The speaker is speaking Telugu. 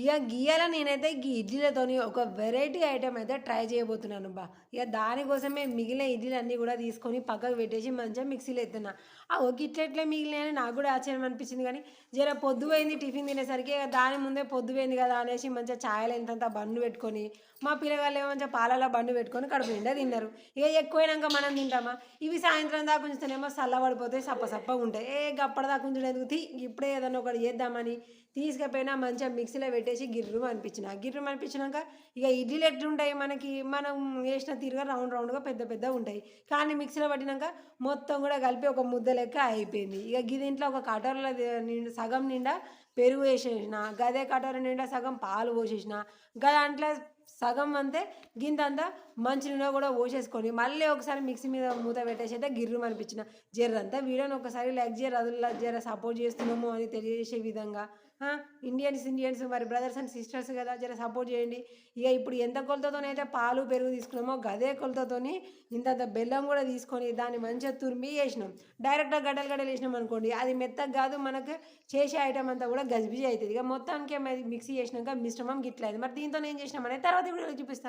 ఇక గీయాల నేనైతే ఈ ఇడ్లీలతోని ఒక వెరైటీ ఐటెం అయితే ట్రై చేయబోతున్నాను బా. ఇక దానికోసమే మిగిలిన ఇడ్లీలన్నీ కూడా తీసుకొని పక్కకు పెట్టేసి మంచిగా మిక్సీలో ఎత్తున్నా. ఆ ఒక ఇట్లెట్లే మిగిలినాయని నాకు కూడా ఆశ్చర్యం అనిపించింది కానీ జర పొద్దు పోయింది టిఫిన్ తినేసరికి ఇక దాని ముందే పొద్దు పోయింది కదా అనేసి మంచిగా ఛాయలు ఎంతంత బండు పెట్టుకొని మా పిల్లగాళ్ళు ఏమో మంచిగా పాలలో బండ్లు పెట్టుకొని కడుపు నిండా తిన్నారు. ఇక ఎక్కువైనాక మనం తింటామా? ఇవి సాయంత్రం దాకా ఉంచుతానేమో చల్లబడిపోతే సప్ప సప్పగా ఉంటాయి. ఏ గప్పటిదాకా ఉంచడం ఎందుకు? తీ ఇప్పుడే ఏదన్నా ఒకటి చేద్దామని తీసుకపోయినా మంచిగా మిక్సీలో పెట్టేసి గిర్రు అనిపించిన. గిర్రు అనిపించినాక ఇక ఇడ్లీలు ఎట్లుంటాయి మనకి? మనం వేసిన తీరుగా రౌండ్ రౌండ్గా పెద్ద పెద్ద ఉంటాయి. కానీ మిక్సీలో పట్టినాక మొత్తం కూడా కలిపి ఒక ముద్ద లెక్క అయిపోయింది. ఇక గిదింట్లో ఒక కటోరలో సగం నిండా పెరుగు వేసేసిన. గదే కటోర నిండా సగం పాలు పోసేసిన. దాంట్లో సగం అంతే గింతంతా మంచినీళ్ళు కూడా పోసేసుకొని మళ్ళీ ఒకసారి మిక్సీ మీద మూత పెట్టేసి అయితే గిర్రు అనిపించిన. జర్రంతా వీడియోని ఒకసారి లైక్ చేయరు? అదులా జర సపోర్ట్ చేస్తున్నాము అని తెలియజేసే విధంగా. ఇండియన్స్ ఇండియన్స్ మరి బ్రదర్స్ అండ్ సిస్టర్స్ కదా జర సపోర్ట్ చేయండి. ఇక ఇప్పుడు ఎంత కొలతతోనైతే పాలు పెరుగు తీసుకున్నామో గదే కొలతతోని ఇంత బెల్లం కూడా తీసుకొని దాన్ని మంచిగా తురిమి వేసినాం. డైరెక్ట్గా గడ్డలు గడ్డలు వేసినాం అనుకోండి అది మెత్తగా కాదు మనకు చేసే ఐటమ్ అంతా కూడా గజిబిజి అవుతుంది. ఇక మొత్తానికి మిక్సీ చేసినాక మిశ్రమం గిట్లేదు మరి దీంతో ఏం చేసినాం అనేది తర్వాత వీడియోలో చూపిస్తాను